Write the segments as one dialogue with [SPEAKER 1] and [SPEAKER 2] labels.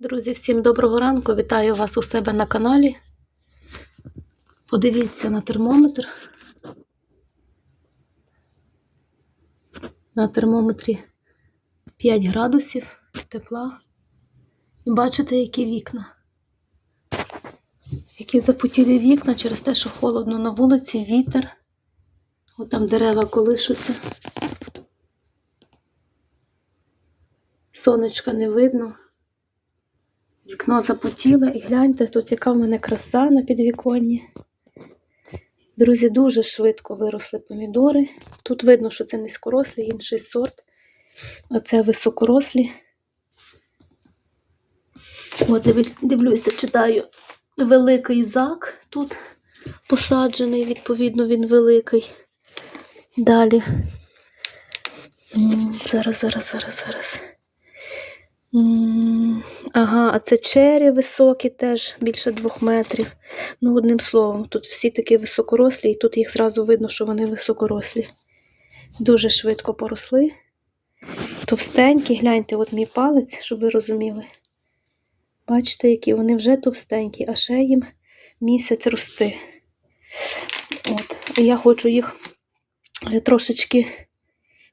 [SPEAKER 1] Друзі, всім доброго ранку! Вітаю вас у себе на каналі. Подивіться на термометр. На термометрі 5 градусів тепла. І бачите, які вікна. Які запотілі вікна через те, що холодно на вулиці, вітер. От там дерева колишуться. Сонечка не видно. Вікно запотіле і гляньте, тут яка в мене краса на підвіконні. Друзі, дуже швидко виросли помідори. Тут видно, що це низькорослі, інший сорт. А це високорослі. Диви- дивлюся, читаю. Великий зак тут посаджений, відповідно, він великий. Далі. Зараз, зараз, зараз, зараз. Ага, а це чері високі теж більше двох метрів. Ну, одним словом, тут всі такі високорослі, і тут їх зразу видно, що вони високорослі. Дуже швидко поросли. Товстенькі, гляньте, от мій палець, щоб ви розуміли. Бачите, які вони вже товстенькі, а ще їм місяць рости. От. Я хочу їх е, трошечки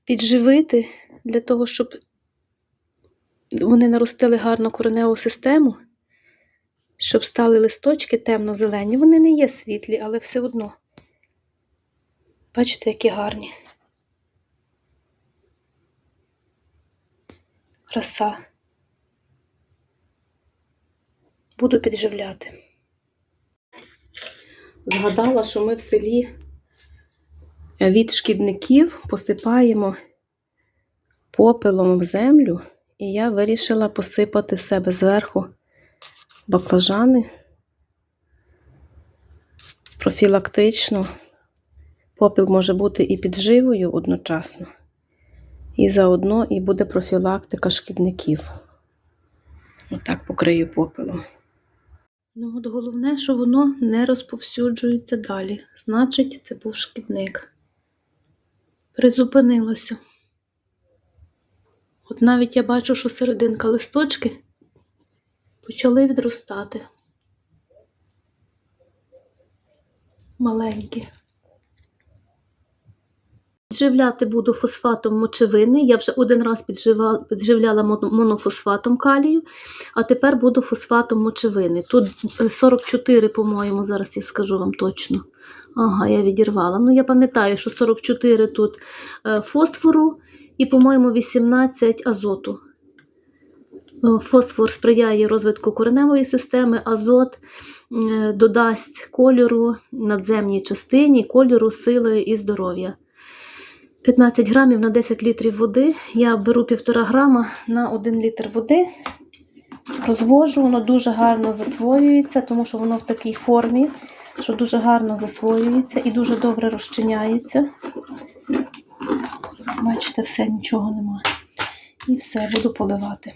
[SPEAKER 1] підживити для того, щоб вони наростили гарну кореневу систему, щоб стали листочки темно-зелені. Вони не є світлі, але все одно. Бачите, які гарні. Краса. Буду підживляти. Згадала, що ми в селі від шкідників посипаємо попелом в землю. І я вирішила посипати себе зверху баклажани профілактично. Попіл може бути і підживою одночасно, і заодно і буде профілактика шкідників. Отак покрию попелом. Ну, от головне, що воно не розповсюджується далі. Значить, це був шкідник. Призупинилося. От навіть я бачу, що серединка листочки почали відростати. Маленькі. Підживляти буду фосфатом мочевини. Я вже один раз підживляла монофосфатом калію, а тепер буду фосфатом мочевини. Тут е, 44, по-моєму, зараз я скажу вам точно. Ага, я відірвала. Ну, я пам'ятаю, що 44 тут е, фосфору і, по-моєму, 18 азоту. Е, Фосфор сприяє розвитку кореневої системи, азот е, додасть кольору надземній частині, кольору, сили і здоров'я. 15 грамів на 10 літрів води. Я беру 1,5 грама на 1 літр води, розвожу, воно дуже гарно засвоюється, тому що воно в такій формі, що дуже гарно засвоюється і дуже добре розчиняється. Бачите, все, нічого немає. І все, буду поливати.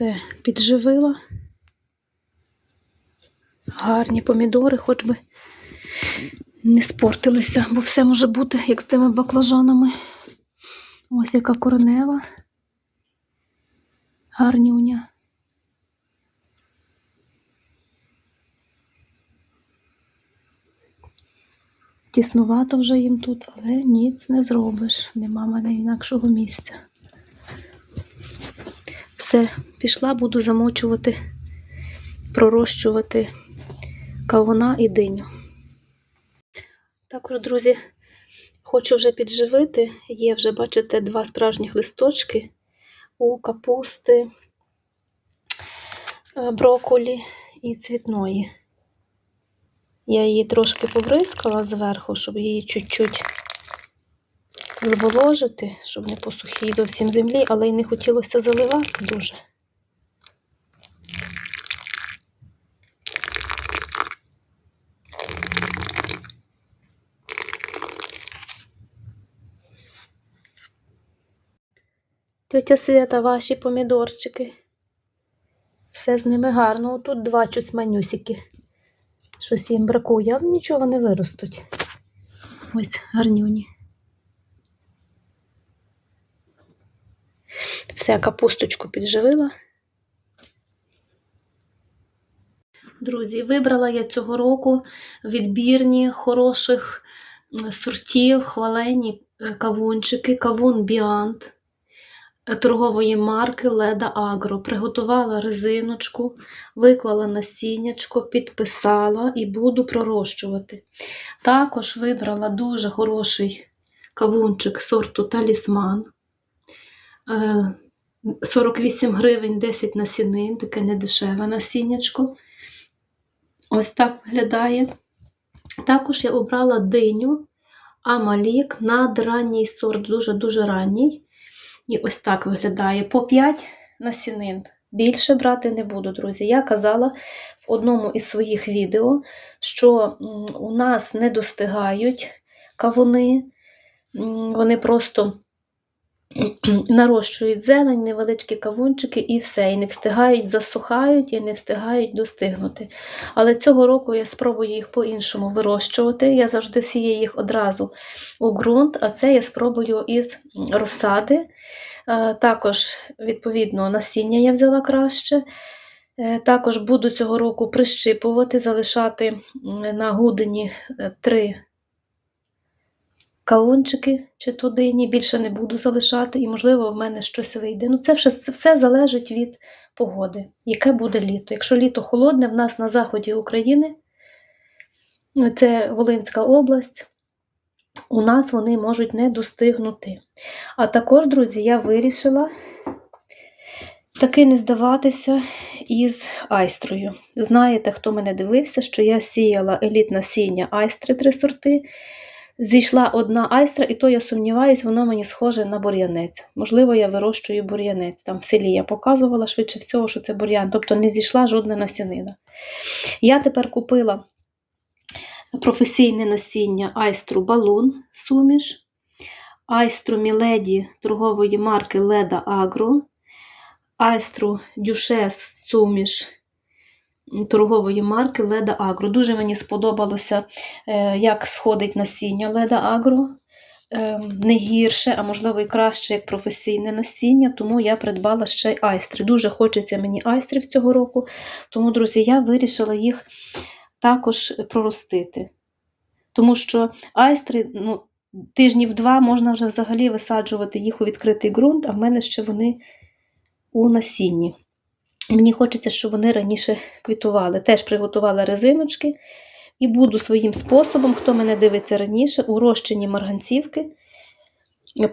[SPEAKER 1] Все, підживила. Гарні помідори, хоч би не спортилися, бо все може бути, як з цими баклажанами. Ось яка коренева. Гарнюня. Тіснувато вже їм тут, але ніц не зробиш. Нема мене інакшого місця. Все, пішла, буду замочувати, пророщувати кавуна і диню. Також, друзі, хочу вже підживити. Є вже, бачите, два справжніх листочки у капусти, е, брокколі і цвітної. Я її трошки побризкала зверху, щоб її чуть-чуть зволожити, щоб не по сухій зовсім землі, але й не хотілося заливати дуже. Тетя Свята, ваші помідорчики. Все з ними гарно. Тут два чуть манюсики. Щось їм бракує, але нічого вони виростуть. Ось гарнюні. Все, капусточку підживила. Друзі, вибрала я цього року відбірні хороших сортів, хвалені е, кавунчики, кавун Біант е, торгової марки Леда Агро. Приготувала резиночку, виклала насіннячко, підписала і буду пророщувати. Також вибрала дуже хороший кавунчик сорту Талісман. Е, 48 гривень 10 насінин, таке недешеве насіннячко. Ось так виглядає. Також я обрала диню Амалік надранній сорт, дуже-дуже ранній. І ось так виглядає. По 5 насінин. Більше брати не буду, друзі. Я казала в одному із своїх відео, що у нас не достигають кавуни, вони просто нарощують зелень, невеличкі кавунчики і все. І не встигають, засухають і не встигають достигнути. Але цього року я спробую їх по-іншому вирощувати. Я завжди сію їх одразу у ґрунт, а це я спробую із розсади. Е, Також, відповідно, насіння я взяла краще. Е, Також буду цього року прищипувати, залишати на гудені е, три каунчики чи тодині, більше не буду залишати, і, можливо, в мене щось вийде. Ну, це все, це все залежить від погоди, яке буде літо. Якщо літо холодне, в нас на заході України, це Волинська область, у нас вони можуть не достигнути. А також, друзі, я вирішила таки не здаватися із айстрою. Знаєте, хто мене дивився, що я сіяла еліт насіння айстри три сорти. Зійшла одна айстра, і то я сумніваюсь, воно мені схоже на бур'янець. Можливо, я вирощую бур'янець. Там в селі я показувала швидше всього, що це бур'ян, тобто не зійшла жодна насінина. Я тепер купила професійне насіння айстру балун суміш, айстру Міледі торгової марки Леда Агро, айстру Дюшес суміш торгової марки Леда Агро. Дуже мені сподобалося, е, як сходить насіння Леда Агро. Е, Не гірше, а можливо і краще, як професійне насіння, тому я придбала ще й айстри. Дуже хочеться мені айстрів цього року, тому, друзі, я вирішила їх також проростити. Тому що айстри, ну, тижнів два можна вже взагалі висаджувати їх у відкритий ґрунт, а в мене ще вони у насінні. Мені хочеться, щоб вони раніше квітували. Теж приготувала резиночки і буду своїм способом, хто мене дивиться раніше, у розчині марганцівки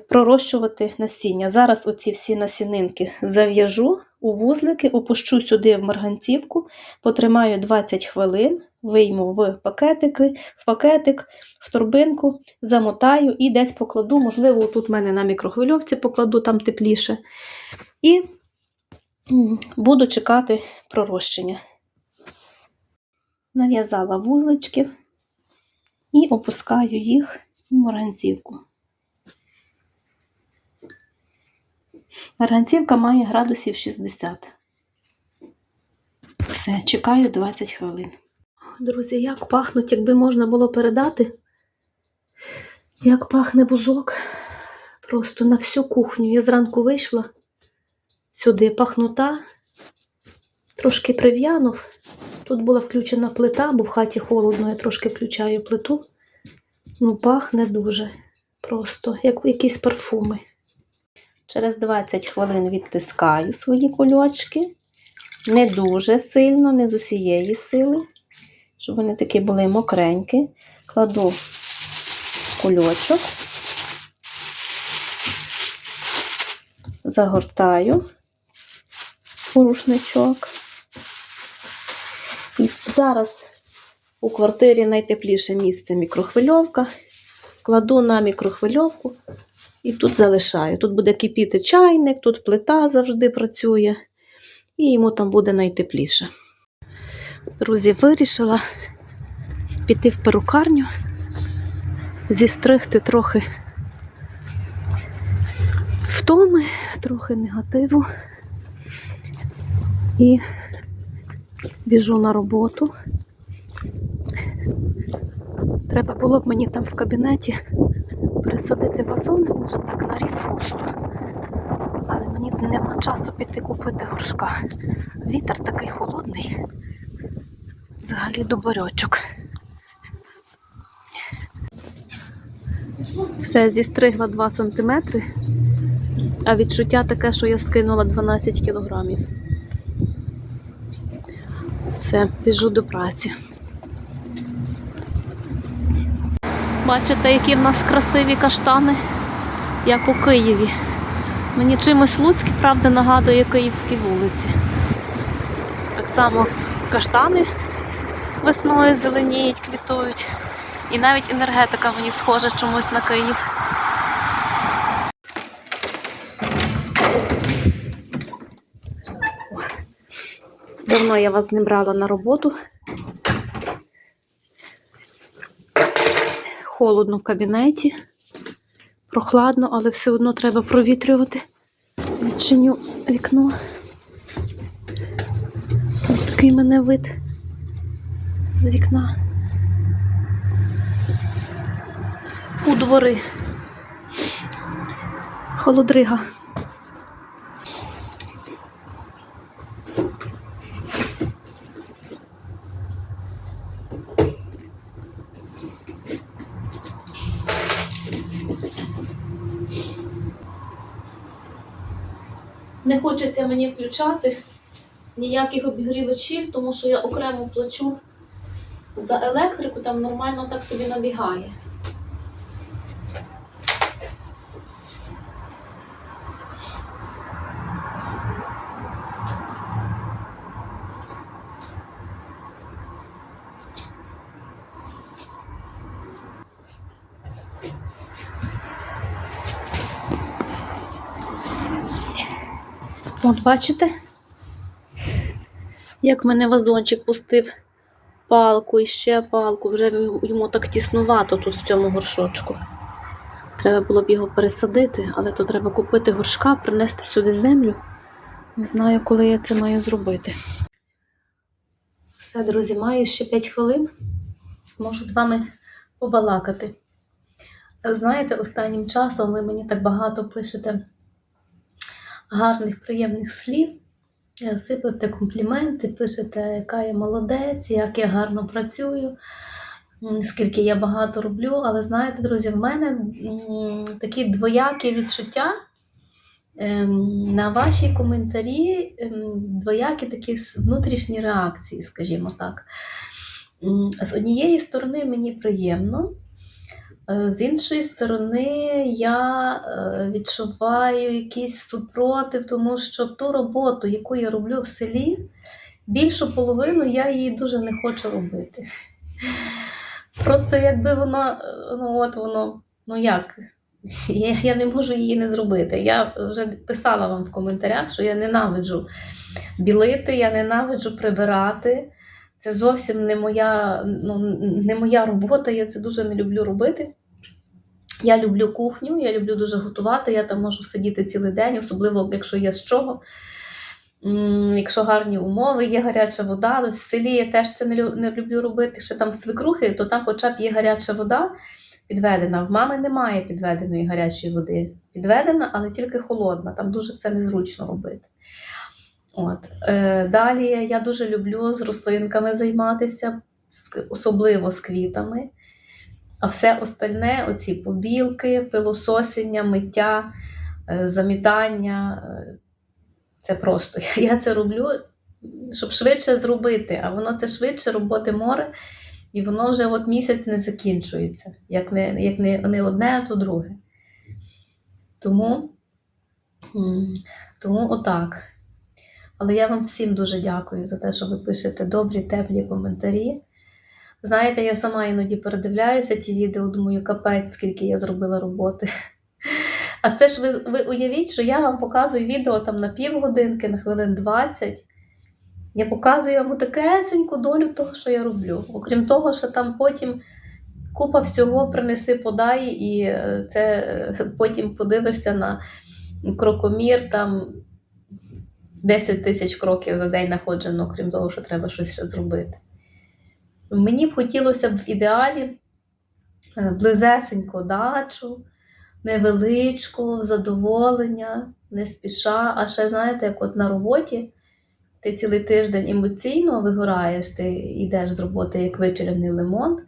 [SPEAKER 1] пророщувати насіння. Зараз оці всі насінинки зав'яжу у вузлики, опущу сюди в марганцівку, потримаю 20 хвилин, вийму в пакетики, в пакетик, в торбинку, замотаю і десь покладу. Можливо, тут в мене на мікрохвильовці покладу, там тепліше. І Буду чекати пророщення. Нав'язала вузлички і опускаю їх в марганцівку. Марганцівка має градусів 60. Все, чекаю 20 хвилин. Друзі, як пахнуть, якби можна було передати, як пахне бузок. Просто на всю кухню. Я зранку вийшла сюди пахнута, трошки прив'янув. Тут була включена плита, бо в хаті холодно, я трошки включаю плиту. Ну, пахне дуже просто, як якісь парфуми. Через 20 хвилин відтискаю свої кульочки. Не дуже сильно, не з усієї сили, щоб вони такі були мокренькі. Кладу кульочок, загортаю у рушничок Зараз у квартирі найтепліше місце мікрохвильовка. Кладу на мікрохвильовку і тут залишаю. Тут буде кипіти чайник, тут плита завжди працює, і йому там буде найтепліше. Друзі, вирішила піти в перукарню, зістригти трохи втоми, трохи негативу. І біжу на роботу. Треба було б мені там в кабінеті пересадити вазон, він вже так наріс густо. Але мені нема часу піти купити горшка. Вітер такий холодний. Взагалі до борьочок. Все, зістригла 2 см, а відчуття таке, що я скинула 12 кілограмів. Все, біжу до праці. Бачите, які в нас красиві каштани, як у Києві. Мені чимось Луцьк, правда, нагадує київські вулиці. Так само каштани весною зеленіють, квітують. І навіть енергетика мені схожа чомусь на Київ. Давно я вас не брала на роботу. Холодно в кабінеті. Прохладно, але все одно треба провітрювати. Відчиню вікно. Такий мене вид з вікна. У двори. Холодрига. Не хочеться мені включати ніяких обігрівачів, тому що я окремо плачу за електрику, там нормально так собі набігає. От бачите, як мене вазончик пустив палку і ще палку, вже йому так тіснувато тут в цьому горшочку. Треба було б його пересадити, але то треба купити горшка, принести сюди землю. Не знаю, коли я це маю зробити. Все, друзі, маю ще 5 хвилин. Можу з вами побалакати. Знаєте, останнім часом ви мені так багато пишете гарних, приємних слів, е, сиплете компліменти, пишете, яка я молодець, як я гарно працюю, скільки я багато роблю. Але знаєте, друзі, в мене такі двоякі відчуття. Ем, На ваші коментарі ем, двоякі такі внутрішні реакції, скажімо так. З однієї сторони мені приємно, З іншої сторони, я е, відчуваю якийсь супротив, тому що ту роботу, яку я роблю в селі, більшу половину я її дуже не хочу робити. Просто якби воно, е, ну от воно, ну як, я, я не можу її не зробити. Я вже писала вам в коментарях, що я ненавиджу білити, я ненавиджу прибирати. Це зовсім не моя, ну, не моя робота, я це дуже не люблю робити. Я люблю кухню, я люблю дуже готувати, я там можу сидіти цілий день, особливо якщо є з чого. Якщо гарні умови, є гаряча вода. В селі я теж це не люблю робити. Ще там свекрухи, то там хоча б є гаряча вода підведена. В мами немає підведеної гарячої води. Підведена, але тільки холодна. Там дуже все незручно робити. От. Е, далі я дуже люблю з рослинками займатися, особливо з квітами. А все остальне, оці побілки, пилососіння, миття, е, замітання. е, Це просто. Я це роблю, щоб швидше зробити, а воно це швидше роботи море, і воно вже от місяць не закінчується. Як не, як не, не одне, то друге. Тому, тому отак. Але я вам всім дуже дякую за те, що ви пишете добрі, теплі коментарі. Знаєте, я сама іноді передивляюся ті відео, думаю, капець, скільки я зробила роботи. А це ж ви, ви уявіть, що я вам показую відео там на півгодинки, на хвилин 20. Я показую вам такесеньку долю того, що я роблю. Окрім того, що там потім купа всього принеси, подай, і е, це е, потім подивишся на крокомір, там 10 тисяч кроків за день находжено, окрім того, що треба щось ще зробити. Мені б хотілося б в ідеалі е, близесенько дачу, невеличку, задоволення, не спіша. А ще, знаєте, як от на роботі ти цілий тиждень емоційно вигораєш, ти йдеш з роботи як вечірний лимон.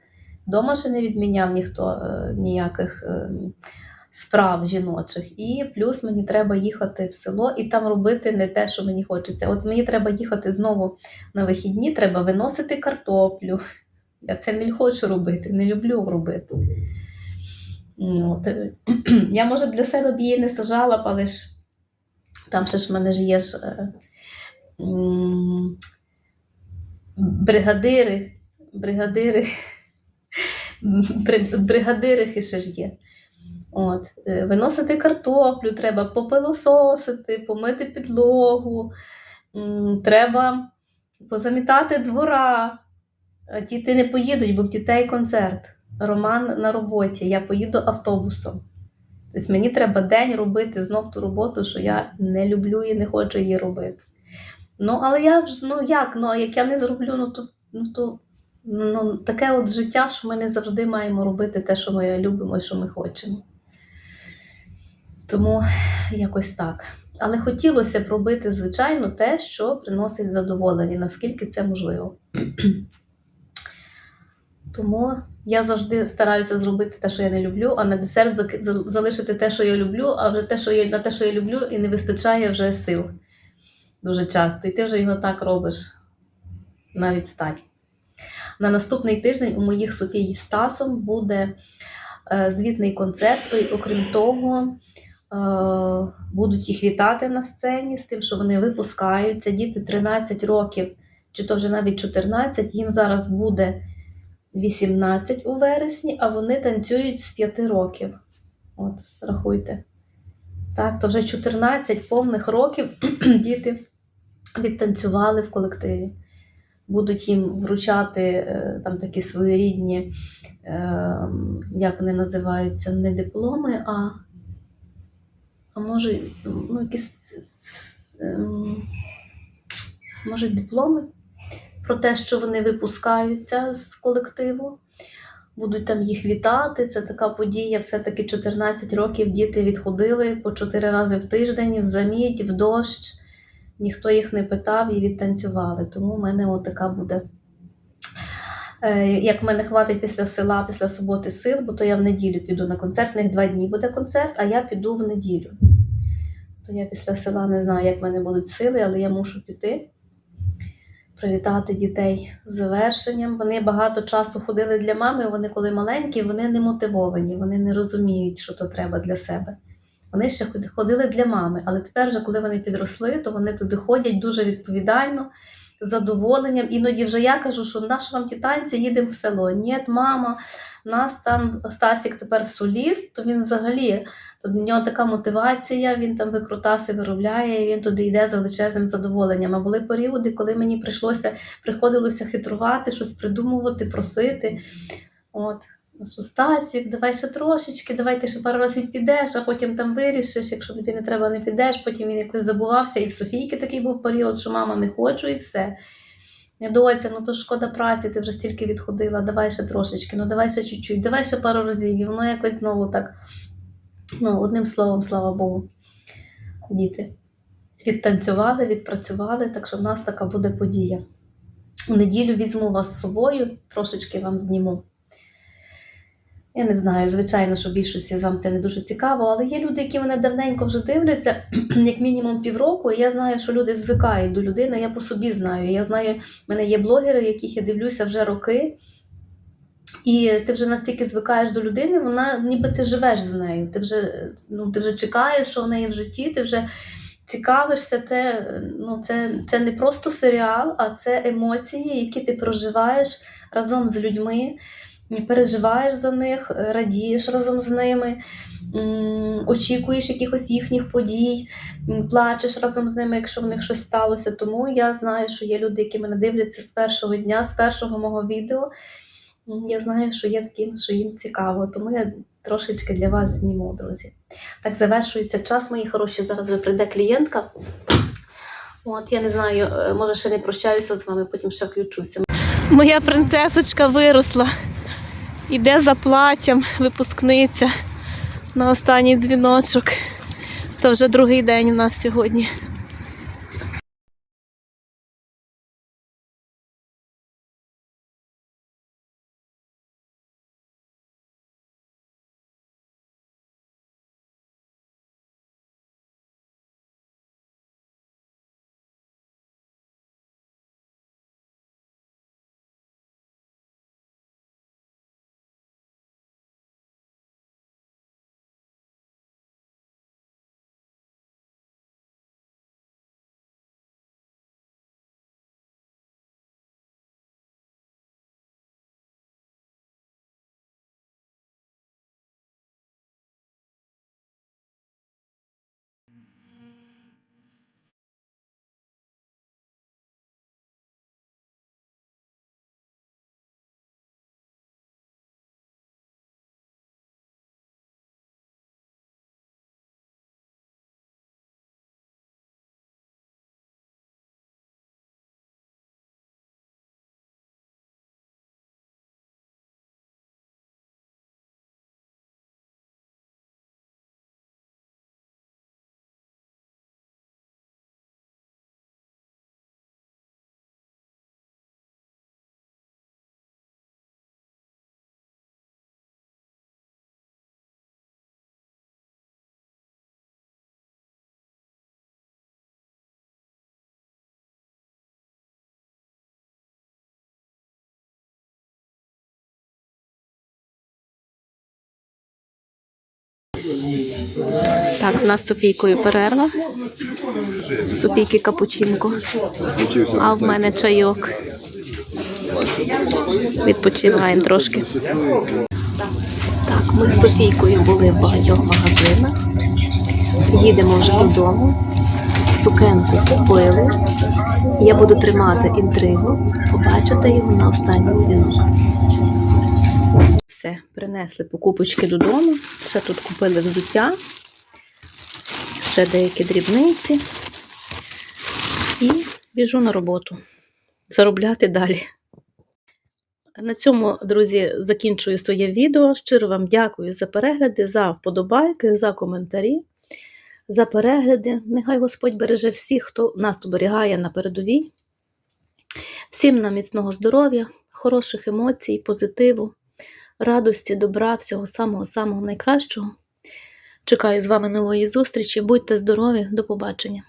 [SPEAKER 1] Дома ще не відміняв ніхто е, ніяких е, справ жіночих. І плюс мені треба їхати в село і там робити не те, що мені хочеться. От мені треба їхати знову на вихідні, треба виносити картоплю. Я це не хочу робити, не люблю робити. От. Я, може, для себе б її не сажала, але ж там ще ж в мене ж є ж е, бригадири, бригадири, бри- бригадирихи ще ж є. От, е, виносити картоплю, треба попилососити, помити підлогу, треба позамітати двора. Діти не поїдуть, бо в дітей концерт. Роман на роботі, я поїду автобусом. Тобто мені треба день робити знов ту роботу, що я не люблю і не хочу її робити. Ну, але я ж, ну як, ну, як я не зроблю, ну то, ну, то ну, таке от життя, що ми не завжди маємо робити те, що ми любимо і що ми хочемо. Тому якось так. Але хотілося б робити, звичайно, те, що приносить задоволення, наскільки це можливо. Тому я завжди стараюся зробити те, що я не люблю, а на десерт залишити те, що я люблю, а вже те, що я, на те, що я люблю, і не вистачає вже сил дуже часто. І ти вже його так робиш на відстань. На наступний тиждень у моїх Софії з Стасом буде е, звітний концерт, і окрім того, будуть їх вітати на сцені з тим, що вони випускаються. Діти 13 років, чи то вже навіть 14, їм зараз буде 18 у вересні, а вони танцюють з 5 років. От, рахуйте. Так, то вже 14 повних років діти відтанцювали в колективі. Будуть їм вручати е, там такі своєрідні, е, як вони називаються, не дипломи, а, може, ну, якісь, ем, може, дипломи про те, що вони випускаються з колективу. Будуть там їх вітати. Це така подія. Все-таки 14 років діти відходили по 4 рази в тиждень, в замідь, в дощ. Ніхто їх не питав і відтанцювали. Тому в мене отака буде. Е, Як в мене хватить після села, після суботи сил, бо то я в неділю піду на концерт, в них два дні буде концерт, а я піду в неділю. То я після села не знаю, як в мене будуть сили, але я мушу піти привітати дітей з завершенням. Вони багато часу ходили для мами. Вони, коли маленькі, вони не мотивовані, вони не розуміють, що то треба для себе. Вони ще ходили для мами, але тепер, вже, коли вони підросли, то вони туди ходять дуже відповідально, з задоволенням. Іноді вже я кажу, що наш вам ті танці їдемо в село. Ні, мама, нас там Стасік тепер соліст, то він взагалі. То для нього така мотивація, він там викрутаси виробляє, і він туди йде за величезним задоволенням. А були періоди, коли мені прийшлося, приходилося хитрувати, щось придумувати, просити. От, що Стасік, давай ще трошечки, давай ти ще пару разів підеш, а потім там вирішиш, якщо тобі не треба, не підеш, потім він якось забувався. І в Софійки такий був період, що мама не хочу, і все. Я доця, ну то шкода праці, ти вже стільки відходила, давай ще трошечки, ну давай ще чуть-чуть, давай ще пару разів. І воно якось знову так. Ну, одним словом, слава Богу, діти відтанцювали, відпрацювали, так що в нас така буде подія. У неділю візьму вас з собою, трошечки вам зніму. Я не знаю, звичайно, що більшості з вам це не дуже цікаво, але є люди, які мене давненько вже дивляться, як мінімум півроку, і я знаю, що люди звикають до людини, я по собі знаю. Я знаю, в мене є блогери, яких я дивлюся вже роки. І ти вже настільки звикаєш до людини, вона ніби ти живеш з нею. Ти вже, ну, ти вже чекаєш, що в неї в житті, ти вже цікавишся, це, ну, це, це не просто серіал, а це емоції, які ти проживаєш разом з людьми, переживаєш за них, радієш разом з ними, очікуєш якихось їхніх подій, плачеш разом з ними, якщо в них щось сталося. Тому я знаю, що є люди, які мене дивляться з першого дня, з першого мого відео. Я знаю, що є такі, що їм цікаво, тому я трошечки для вас зніму, друзі. Так завершується час, мої хороші. Зараз вже прийде клієнтка. От, я не знаю, е, може ще не прощаюся з вами, потім ще включуся. Моя принцесочка виросла. Іде за платтям, випускниця на останній дзвіночок. Це вже другий день у нас сьогодні. Так, у нас з Софійкою перерва. Софійки капучинко. А в мене чайок. Відпочиваємо трошки. Так, ми з Софійкою були в багатьох магазинах. Їдемо вже додому. Сукенку купили. Я буду тримати інтригу. Побачите його на останній дзвінок. Все, принесли покупочки додому. Ще тут купили взуття, ще деякі дрібниці. І біжу на роботу. Заробляти далі. На цьому, друзі, закінчую своє відео. Щиро вам дякую за перегляди, за вподобайки, за коментарі, за перегляди. Нехай Господь береже всіх, хто нас оберігає на передовій. Всім нам міцного здоров'я, хороших емоцій, позитиву, радості, добра, всього самого-самого найкращого. Чекаю з вами нової зустрічі. Будьте здорові, до побачення!